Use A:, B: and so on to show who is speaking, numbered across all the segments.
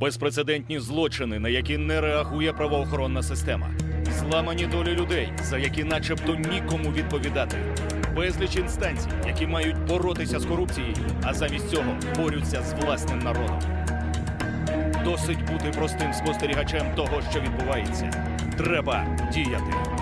A: безпрецедентні злочини, на які не реагує правоохоронна система, зламані долі людей, за які, начебто, нікому відповідати, безліч інстанцій, які мають боротися з корупцією, а замість цього борються з власним народом. Досить бути простим спостерігачем того, що відбувається. Треба діяти.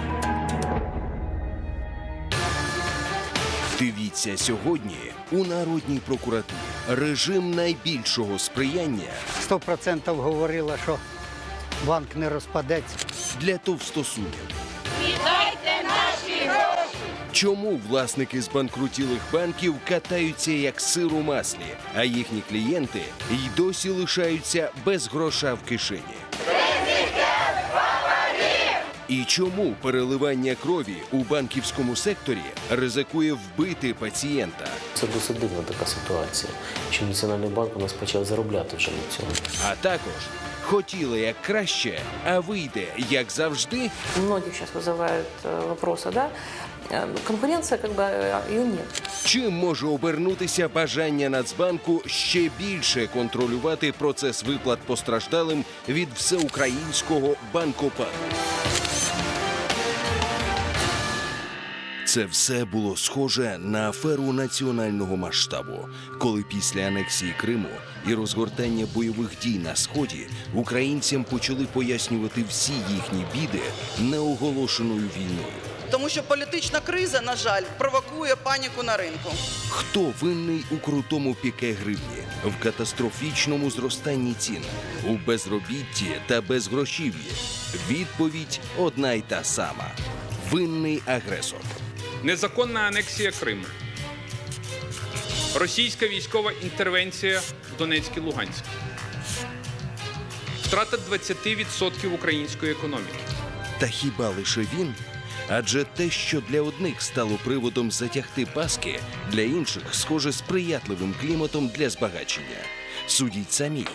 B: Дивіться сьогодні у Народній прокуратурі режим найбільшого сприяння
C: Сто процентів говорила, що банк не розпадеться.
B: для товстосумів. Чому власники збанкрутілих банків катаються як сир у маслі, а їхні клієнти й досі лишаються без гроша в кишені? І чому переливання крові у банківському секторі ризикує вбити пацієнта?
D: Це досить дивна така ситуація, що Національний банк у нас почав заробляти вже на цьому.
B: А також хотіли як краще, а вийде як завжди.
E: Многих сейчас вызывают э, вопросы, да? Э, ну, Конкуренция, как бы, э, ее нет.
B: Чим може обернутися бажання Нацбанку ще більше контролювати процес виплат постраждалим від всеукраїнського банкопаду? Це все було схоже на аферу національного масштабу, коли після анексії Криму і розгортання бойових дій на сході українцям почали пояснювати всі їхні біди неоголошеною війною.
F: Тому що політична криза, на жаль, провокує паніку на ринку.
B: Хто винний у крутому піке гривні, в катастрофічному зростанні цін, у безробітті та безгрошів'ї? Відповідь одна й та сама: винний агресор.
G: Незаконна анексія Криму. Російська військова інтервенція в Донецькій Луганській. Втрата 20% української економіки.
B: Та хіба лише він? Адже те, що для одних стало приводом затягти паски, для інших схоже сприятливим кліматом для збагачення. Судіть самі.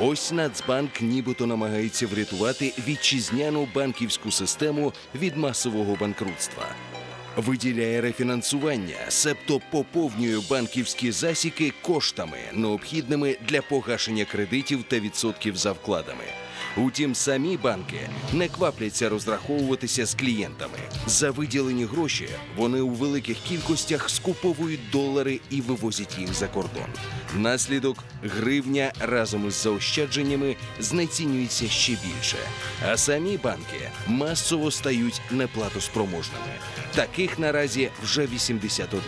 B: Ось Нацбанк нібито намагається врятувати вітчизняну банківську систему від масового банкрутства. Виділяє рефінансування, себто поповнює банківські засіки коштами, необхідними для погашення кредитів та відсотків за вкладами. Утім, самі банки не квапляться розраховуватися з клієнтами. За виділені гроші вони у великих кількостях скуповують долари і вивозять їх за кордон. Наслідок гривня разом із заощадженнями знецінюється ще більше, а самі банки масово стають неплатоспроможними. Таких наразі вже 81.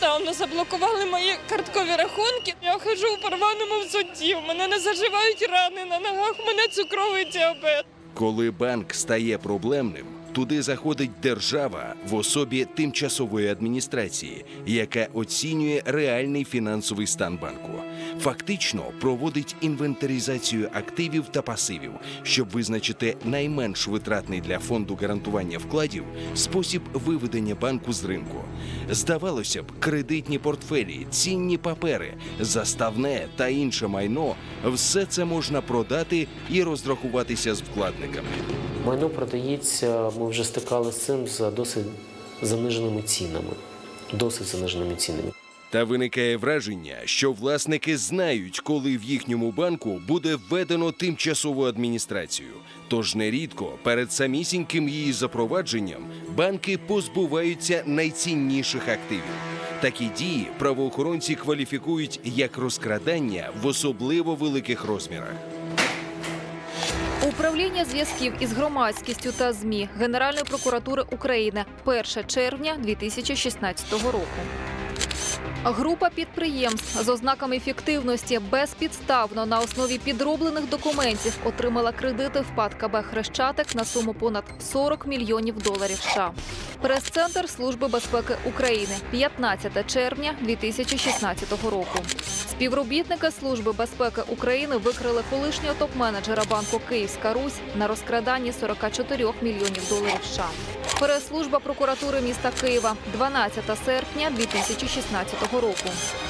H: Безпідставно заблокували мої карткові рахунки. Я хожу у порваному взутті. У мене не заживають рани на ногах. У мене цукровий діабет.
B: Коли банк стає проблемним, туди заходить держава в особі тимчасової адміністрації, яка оцінює реальний фінансовий стан банку. Фактично проводить інвентаризацію активів та пасивів, щоб визначити найменш витратний для фонду гарантування вкладів спосіб виведення банку з ринку. Здавалося б, кредитні портфелі, цінні папери, заставне та інше майно все це можна продати і розрахуватися з вкладниками.
D: Майно продається, ми вже стикалися з цим за досить заниженими цінами. Досить заниженими цінами.
B: Та виникає враження, що власники знають, коли в їхньому банку буде введено тимчасову адміністрацію. Тож нерідко перед самісіньким її запровадженням банки позбуваються найцінніших активів. Такі дії правоохоронці кваліфікують як розкрадання в особливо великих розмірах.
I: Управління зв'язків із громадськістю та ЗМІ Генеральної прокуратури України 1 червня 2016 року. Група підприємств з ознаками фіктивності безпідставно на основі підроблених документів отримала кредити в ПАД КБ Хрещатик на суму понад 40 мільйонів доларів США. Прес-центр Служби безпеки України 15 червня 2016 року. Співробітники Служби безпеки України викрили колишнього топ-менеджера банку Київська Русь на розкраданні 44 мільйонів доларів США. Прес-служба прокуратури міста Києва 12 серпня 2016 року.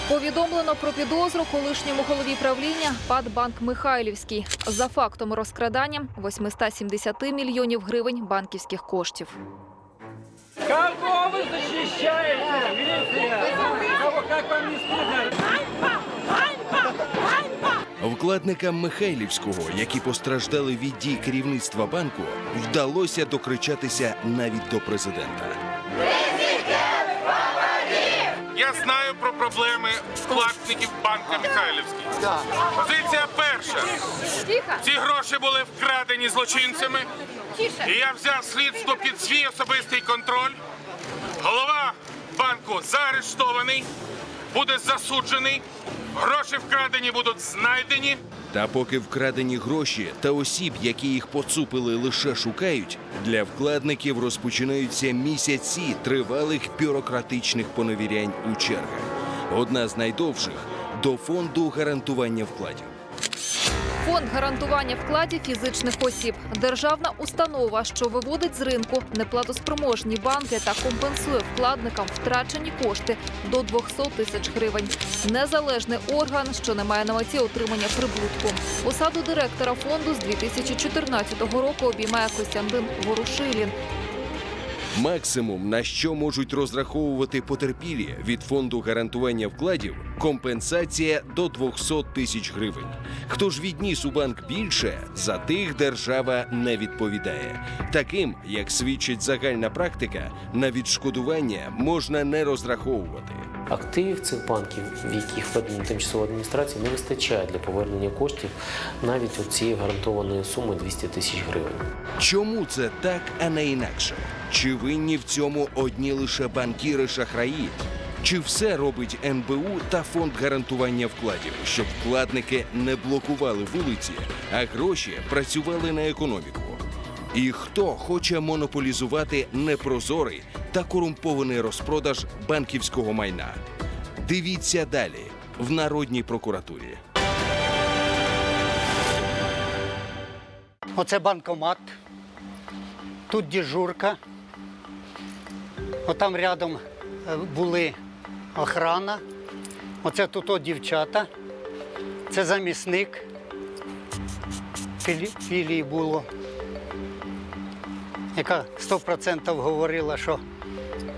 I: Повідомлено про підозру колишньому голові правління ПАД Банк Михайлівський за фактом розкрадання 870 мільйонів гривень банківських коштів.
J: Кого ви захищаєте?
B: Вкладникам Михайлівського, які постраждали від дій керівництва банку, вдалося докричатися навіть до президента.
K: Я знаю про проблеми вкладників банка Михайлівський. Позиція перша. Ці гроші були вкрадені злочинцями. І я взяв слідство під свій особистий контроль. Голова банку заарештований, буде засуджений. Гроші вкрадені будуть знайдені.
B: Та поки вкрадені гроші та осіб, які їх поцупили, лише шукають, для вкладників розпочинаються місяці тривалих бюрократичних поневірянь у чергах. Одна з найдовших до фонду гарантування вкладів.
I: Фонд гарантування вкладів фізичних осіб державна установа, що виводить з ринку неплатоспроможні банки та компенсує вкладникам втрачені кошти до 200 тисяч гривень. Незалежний орган, що не має на меті отримання прибутку. Посаду директора фонду з 2014 року обіймає Костянтин Ворошилін.
B: Максимум, на що можуть розраховувати потерпілі від фонду гарантування вкладів, компенсація до 200 тисяч гривень. Хто ж відніс у банк більше, за тих держава не відповідає. Таким, як свідчить загальна практика, на відшкодування можна не розраховувати.
D: Активів цих банків, в яких введено тимчасова адміністрація, не вистачає для повернення коштів навіть у цієї гарантованої суми 200 тисяч гривень.
B: Чому це так, а не інакше? Чи винні в цьому одні лише банкіри шахраї? Чи все робить НБУ та фонд гарантування вкладів, щоб вкладники не блокували вулиці, а гроші працювали на економіку? І хто хоче монополізувати непрозорий та корумпований розпродаж банківського майна? Дивіться далі в Народній прокуратурі.
C: Оце банкомат. Тут дежурка. Отам рядом е, були охрана. Оце тут дівчата. Це замісник. Філі- Філії було. Яка 100% говорила, що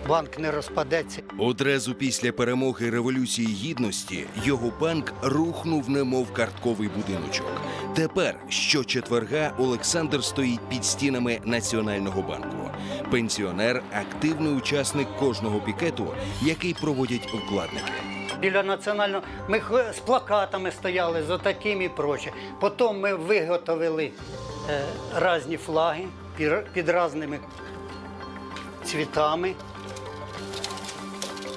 C: банк не розпадеться.
B: Одразу після перемоги Революції Гідності його банк рухнув, немов картковий будиночок. Тепер щочетверга Олександр стоїть під стінами Національного банку. Пенсіонер активний учасник кожного пікету, який проводять вкладники.
C: Біля національного ми з плакатами стояли з отаким і проче. Потім ми виготовили е, різні флаги під, різними цвітами.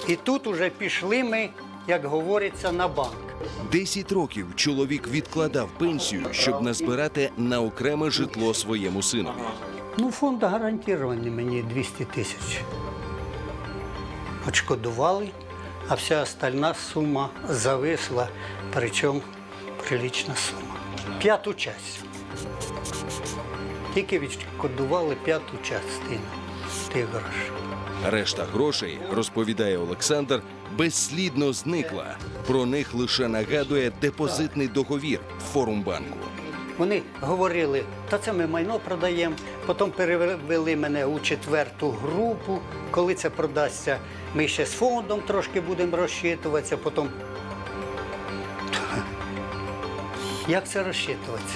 C: І тут уже пішли ми, як говориться, на банк.
B: Десять років чоловік відкладав пенсію, щоб назбирати на окреме житло своєму синові.
C: Ну, фонд гарантований мені 200 тисяч. Очкодували, а вся остальна сума зависла, причому прилична сума. П'яту часть. Тільки відшкодували п'яту частину тих грошей.
B: Решта грошей, розповідає Олександр, безслідно зникла. Про них лише нагадує депозитний договір Форумбанку.
C: Вони говорили, та це ми майно продаємо. Потім перевели мене у четверту групу. Коли це продасться, ми ще з фондом трошки будемо розчитуватися. Потім. Як це розчитуватися?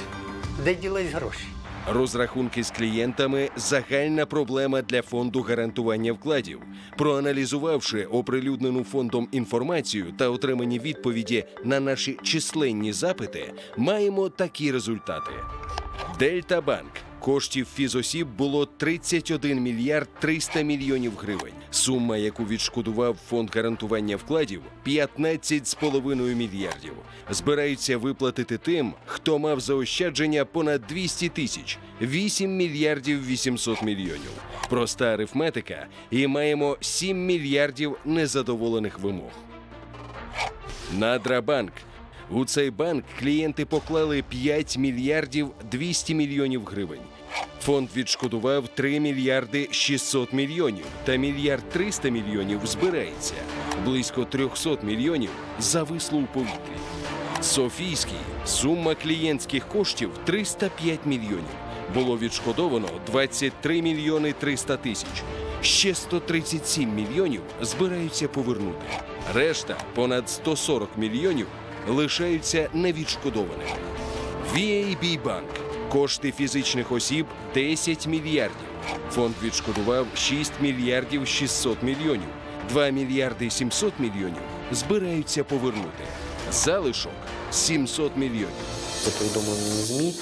C: Де ділись гроші?
B: Розрахунки з клієнтами загальна проблема для фонду гарантування вкладів. Проаналізувавши оприлюднену фондом інформацію та отримані відповіді на наші численні запити, маємо такі результати. Дельта Банк. Коштів фізосіб було 31 мільярд 300 мільйонів гривень. Сума, яку відшкодував фонд гарантування вкладів, 15,5 мільярдів. Збираються виплатити тим, хто мав заощадження понад 200 тисяч 8 мільярдів 800 мільйонів. Проста арифметика, і маємо 7 мільярдів незадоволених вимог. Надрабанк. У цей банк клієнти поклали 5 мільярдів 200 мільйонів гривень. Фонд відшкодував 3 мільярди 600 мільйонів та мільярд 300 мільйонів збирається. Близько 300 мільйонів зависло у повітрі. Софійський сума клієнтських коштів 305 мільйонів. Було відшкодовано 23 мільйони 300 тисяч. Ще 137 мільйонів збираються повернути. Решта понад 140 мільйонів лишаються невідшкодованими. VAB Банк. Кошти фізичних осіб 10 мільярдів. Фонд відшкодував 6 мільярдів 600 мільйонів. 2 мільярди 700 мільйонів збираються повернути. Залишок 700 мільйонів.
D: За повідомленнями ЗМІ,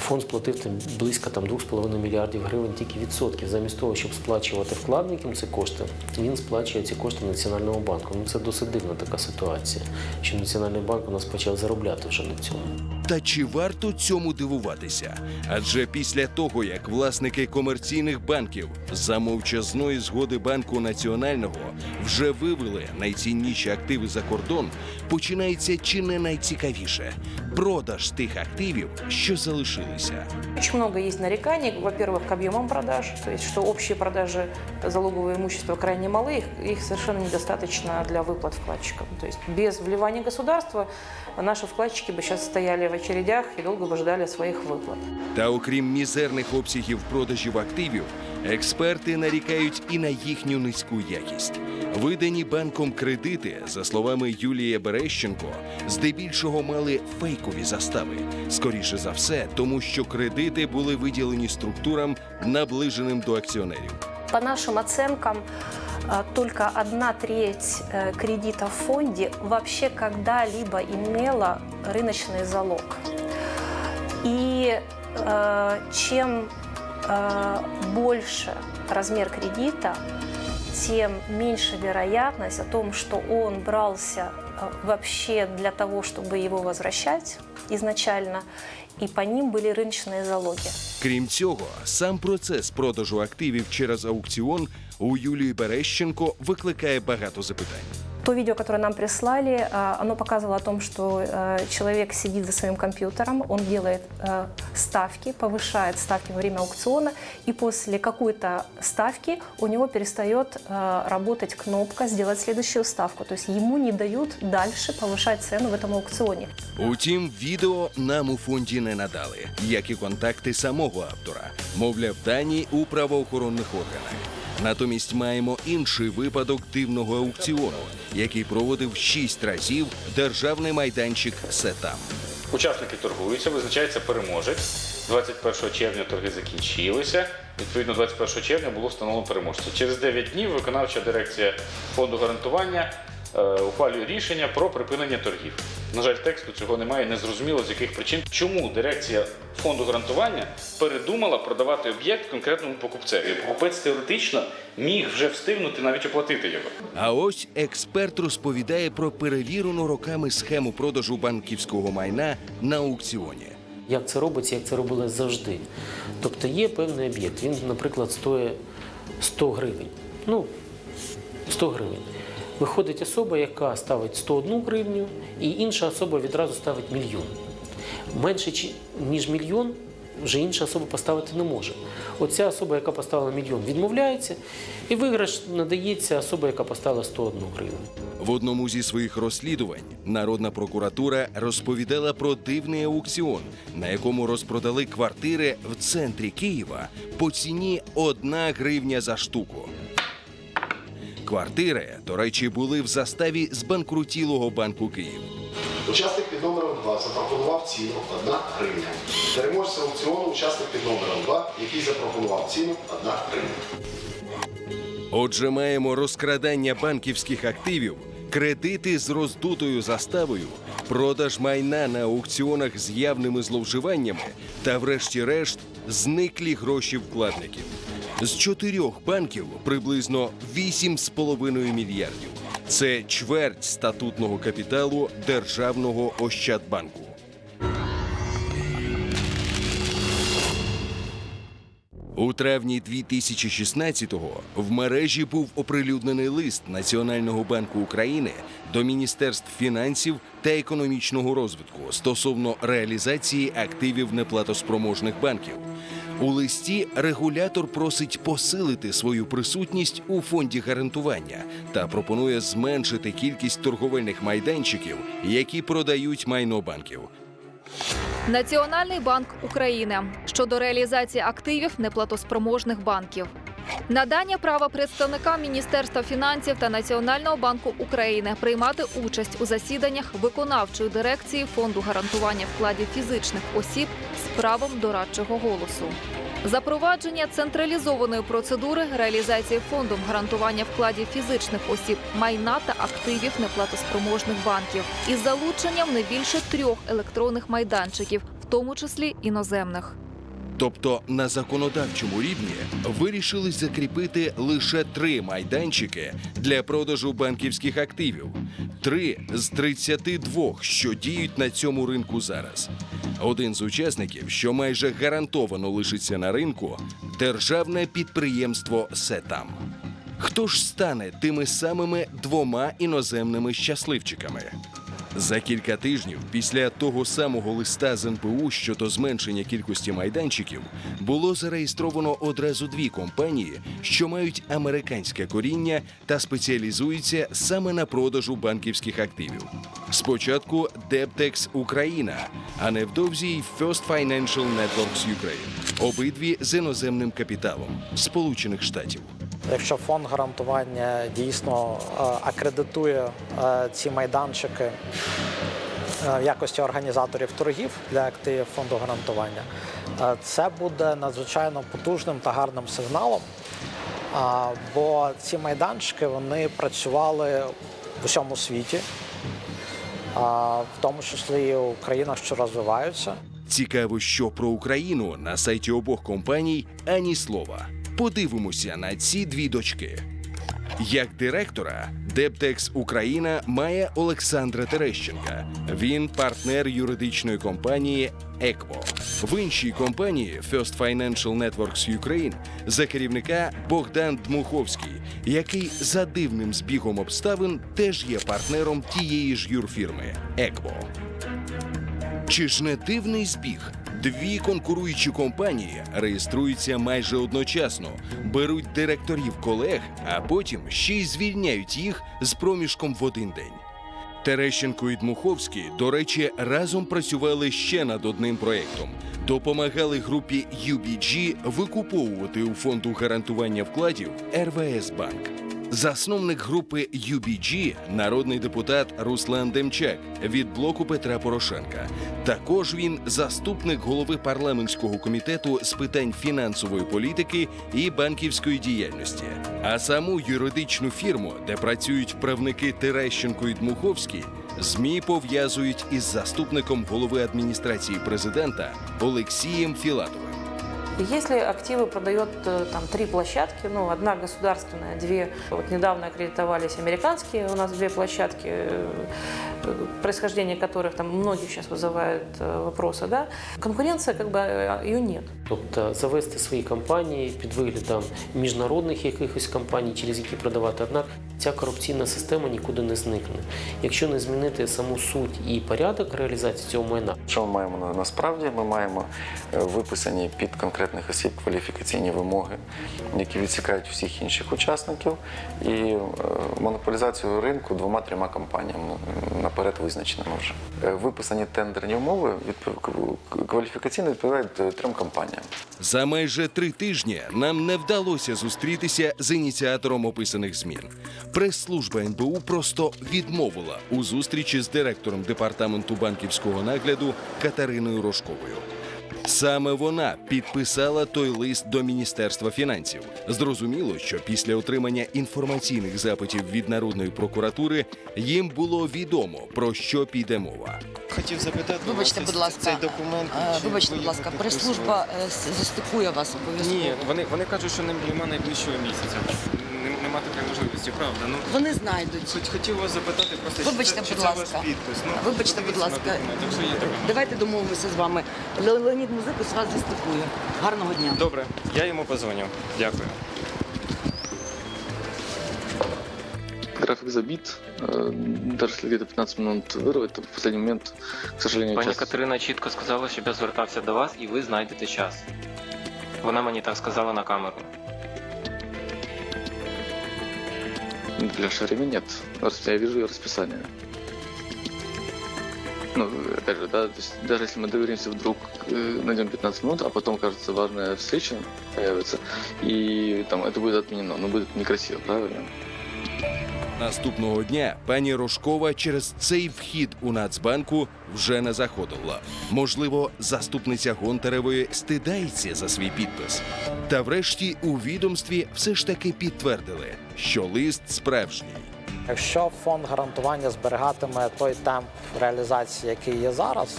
D: фонд сплатив там близько там, 2,5 мільярдів гривень тільки відсотків. Замість того, щоб сплачувати вкладникам ці кошти, він сплачує ці кошти Національному банку. Ну це досить дивна така ситуація, що Національний банк у нас почав заробляти вже на цьому.
B: Та чи варто цьому дивуватися? Адже після того, як власники комерційних банків за мовчазної згоди банку національного вже вивели найцінніші активи за кордон, починається чи не найцікавіше продаж тих активів, що залишилися.
E: Очень много есть нареканий, во-первых, к объемам продаж, то есть что общие продажи залогового имущества крайне малы, их, их совершенно недостаточно для выплат вкладчикам. То есть без вливания государства наши вкладчики бы сейчас стояли в очередях и долго бы ждали своих выплат.
B: Та окрім мізерних обсягів продажів активів, експерти нарікають і на їхню низьку якість. Видані банком кредити, за словами Юлії Берещенко, здебільшого мали фейкові застави. Скоріше за все, тому що кредити були виділені структурам, наближеним до акціонерів.
L: По нашим оценкам, только одна треть э, кредита в фонде вообще когда-либо имела рыночный залог. И э, чем э, больше размер кредита, тем меньше вероятность о том, что он брался вообще для того, чтобы его возвращать изначально, и по ним были рыночные залоги.
B: Крім цього, сам процес продажу активів через аукціон у Юлії Берещенко викликає багато запитань.
L: То видео, которое нам прислали, а, оно показывало о том, что э, человек сидит за своим компьютером, он делает э, ставки, повышает ставки во время аукциона, и после какой-то ставки у него перестает э, работать кнопка «Сделать следующую ставку». То есть ему не дают дальше повышать цену в этом аукционе.
B: Утім, відео нам у фонді не надали, як і контакти самого автора, мовляв, дані у правоохоронних органах. Натомість маємо інший випадок дивного аукціону, який проводив шість разів державний майданчик Сетам.
M: Учасники торгуються, визначається переможець. 21 червня торги закінчилися. Відповідно, 21 червня було встановлено переможця. Через 9 днів виконавча дирекція фонду гарантування е, ухвалює рішення про припинення торгів. На жаль, тексту цього немає, не зрозуміло з яких причин. Чому дирекція фонду гарантування передумала продавати об'єкт конкретному покупцеві? Покупець теоретично міг вже встигнути навіть оплатити його.
B: А ось експерт розповідає про перевірену роками схему продажу банківського майна на аукціоні.
D: Як це робиться, як це робилось завжди. Тобто є певний об'єкт, він, наприклад, стоїть 100 гривень. Ну, 100 гривень. Виходить особа, яка ставить 101 гривню, і інша особа відразу ставить мільйон. Менше ніж мільйон вже інша особа поставити не може. Оця особа, яка поставила мільйон, відмовляється, і виграш надається особа, яка поставила 101 гривню.
B: В одному зі своїх розслідувань народна прокуратура розповідала про дивний аукціон, на якому розпродали квартири в центрі Києва по ціні 1 гривня за штуку. Квартири, до речі, були в заставі збанкрутілого банку Київ.
N: Учасник під номером 2 запропонував ціну 1 гривня. Переможця аукціону учасник під номером 2, який запропонував ціну 1 гривня.
B: Отже, маємо розкрадання банківських активів, кредити з роздутою заставою, продаж майна на аукціонах з явними зловживаннями та, врешті-решт, зниклі гроші вкладників. З чотирьох банків приблизно 8,5 мільярдів. Це чверть статутного капіталу Державного Ощадбанку. У травні 2016-го в мережі був оприлюднений лист Національного банку України до Міністерств фінансів та економічного розвитку стосовно реалізації активів неплатоспроможних банків. У листі регулятор просить посилити свою присутність у фонді гарантування та пропонує зменшити кількість торговельних майданчиків, які продають майно банків.
I: Національний банк України щодо реалізації активів неплатоспроможних банків. Надання права представникам Міністерства фінансів та Національного банку України приймати участь у засіданнях виконавчої дирекції фонду гарантування вкладів фізичних осіб з правом дорадчого голосу. Запровадження централізованої процедури реалізації фондом гарантування вкладів фізичних осіб майна та активів неплатоспроможних банків із залученням не більше трьох електронних майданчиків, в тому числі іноземних.
B: Тобто на законодавчому рівні вирішили закріпити лише три майданчики для продажу банківських активів. Три з 32, що діють на цьому ринку зараз. Один з учасників, що майже гарантовано лишиться на ринку, державне підприємство Сетам. Хто ж стане тими самими двома іноземними щасливчиками? За кілька тижнів після того самого листа з НПУ щодо зменшення кількості майданчиків було зареєстровано одразу дві компанії, що мають американське коріння та спеціалізуються саме на продажу банківських активів. Спочатку Debtex Україна, а невдовзі й First Financial Networks Ukraine. Обидві з іноземним капіталом Сполучених Штатів.
O: Якщо фонд гарантування дійсно е, акредитує е, ці майданчики е, в якості організаторів торгів для активів фонду гарантування, це буде надзвичайно потужним та гарним сигналом. Бо ці майданчики вони працювали в усьому світі, в тому числі і у країнах, що розвиваються.
B: Цікаво, що про Україну на сайті обох компаній ані слова. Подивимося на ці дві дочки. Як директора, Дептекс Україна має Олександра Терещенка. Він партнер юридичної компанії Екво. В іншій компанії First Financial Networks Ukraine за керівника Богдан Дмуховський, який за дивним збігом обставин теж є партнером тієї ж юрфірми Екво. Чи ж не дивний збіг? Дві конкуруючі компанії реєструються майже одночасно, беруть директорів колег, а потім ще й звільняють їх з проміжком в один день. Терещенко і Дмуховський, до речі, разом працювали ще над одним проєктом. Допомагали групі UBG викуповувати у фонду гарантування вкладів РВС Банк. Засновник групи UBG – народний депутат Руслан Демчак від блоку Петра Порошенка. Також він заступник голови парламентського комітету з питань фінансової політики і банківської діяльності. А саму юридичну фірму, де працюють правники Терещенко і Дмуховський, ЗМІ пов'язують із заступником голови адміністрації президента Олексієм Філатовим.
E: Если активы продает э, там три площадки, ну, одна государственная, две, вот недавно аккредитовались американские, у нас две площадки, э, э, происхождение которых там многих сейчас вызывает э, вопросы, да, конкуренция, как бы, э, ее нет.
D: Тобто завести свої компанії під виглядом міжнародних якихось компаній, через які продавати. Однак ця корупційна система нікуди не зникне. Якщо не змінити саму суть і порядок реалізації цього майна,
P: Що ми маємо на- насправді? Ми маємо е, виписані під конкретних осіб кваліфікаційні вимоги, які відсікають всіх інших учасників, і е, монополізацію ринку двома-трьома компаніями наперед визначеними вже. Е, Виписані тендерні умови кваліфікаційно відповідають е, трьом компаніям.
B: За майже три тижні нам не вдалося зустрітися з ініціатором описаних змін. Прес-служба НБУ просто відмовила у зустрічі з директором департаменту банківського нагляду Катериною Рожковою. Саме вона підписала той лист до Міністерства фінансів. Зрозуміло, що після отримання інформаційних запитів від народної прокуратури їм було відомо про що піде мова.
Q: Хотів запитати,
R: Вибачте, будь ласка,
Q: цей документ.
R: вибачте, будь ласка, прес-служба е, застикує вас обов'язково.
Q: Ні, вони, вони кажуть, що нем- нема найближчого місяця. Нем- Нема такої можливості, правда. Ну,
R: Вони знайдуть.
Q: хоч хотів вас запитати, просто
R: Вибачте,
Q: чи, це- чи
R: будь
Q: це
R: ласка.
Q: ваш підпис. Ну,
R: Вибачте, будь
Q: подивіться на
R: ласка.
Q: документ, Якщо є таке.
R: Давайте домовимося з вами. Ле- Леонід Музикус вас застикує. Гарного дня.
Q: Добре, я йому позвоню. Дякую.
S: График забит. Э, Даже если где-то 15 минут вырвать, то в последний момент, к сожалению,
T: Пані
S: час...
T: Катерина чітко сказала, щоб я звертався до вас і ви знайдете час. Вона мені так сказала на камеру.
S: Для Шарими нет. Рас- Я вижу ее расписание. Ну, опять же, да, то есть даже если мы договоримся вдруг, э, найдем 15 минут, а потом, кажется, важная встреча появится, и там это будет отменено, ну, будет некрасиво, правильно?
B: Наступного дня пані Рожкова через цей вхід у Нацбанку вже не заходила. Можливо, заступниця Гонтаревої стидається за свій підпис. Та врешті у відомстві все ж таки підтвердили, що лист справжній.
O: Якщо фонд гарантування зберігатиме той темп реалізації, який є зараз,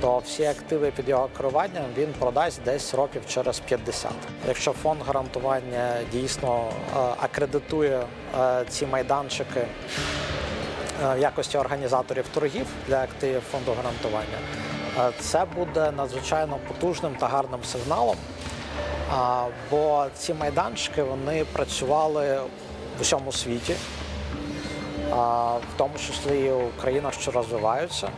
O: то всі активи під його керуванням він продасть десь років через 50. Якщо фонд гарантування дійсно е, акредитує е, ці майданчики е, в якості організаторів торгів для активів фонду гарантування, е, це буде надзвичайно потужним та гарним сигналом. Бо ці майданчики вони працювали в усьому світі, в тому числі і у країнах, що розвиваються.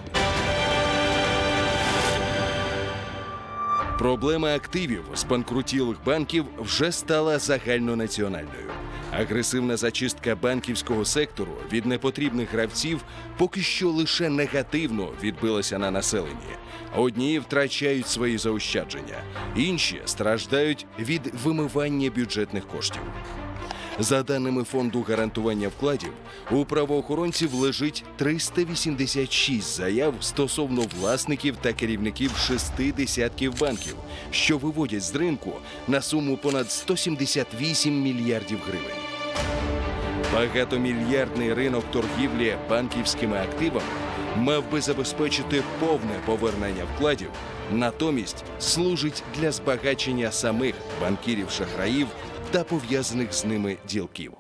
B: Проблема активів з банкрутілих банків вже стала загальнонаціональною. Агресивна зачистка банківського сектору від непотрібних гравців поки що лише негативно відбилася на населенні. Одні втрачають свої заощадження, інші страждають від вимивання бюджетних коштів. За даними фонду гарантування вкладів, у правоохоронців лежить 386 заяв стосовно власників та керівників шести десятків банків, що виводять з ринку на суму понад 178 мільярдів гривень. Багатомільярдний ринок торгівлі банківськими активами мав би забезпечити повне повернення вкладів, натомість служить для збагачення самих банкірів-шахраїв та пов'язаних з ними ділків.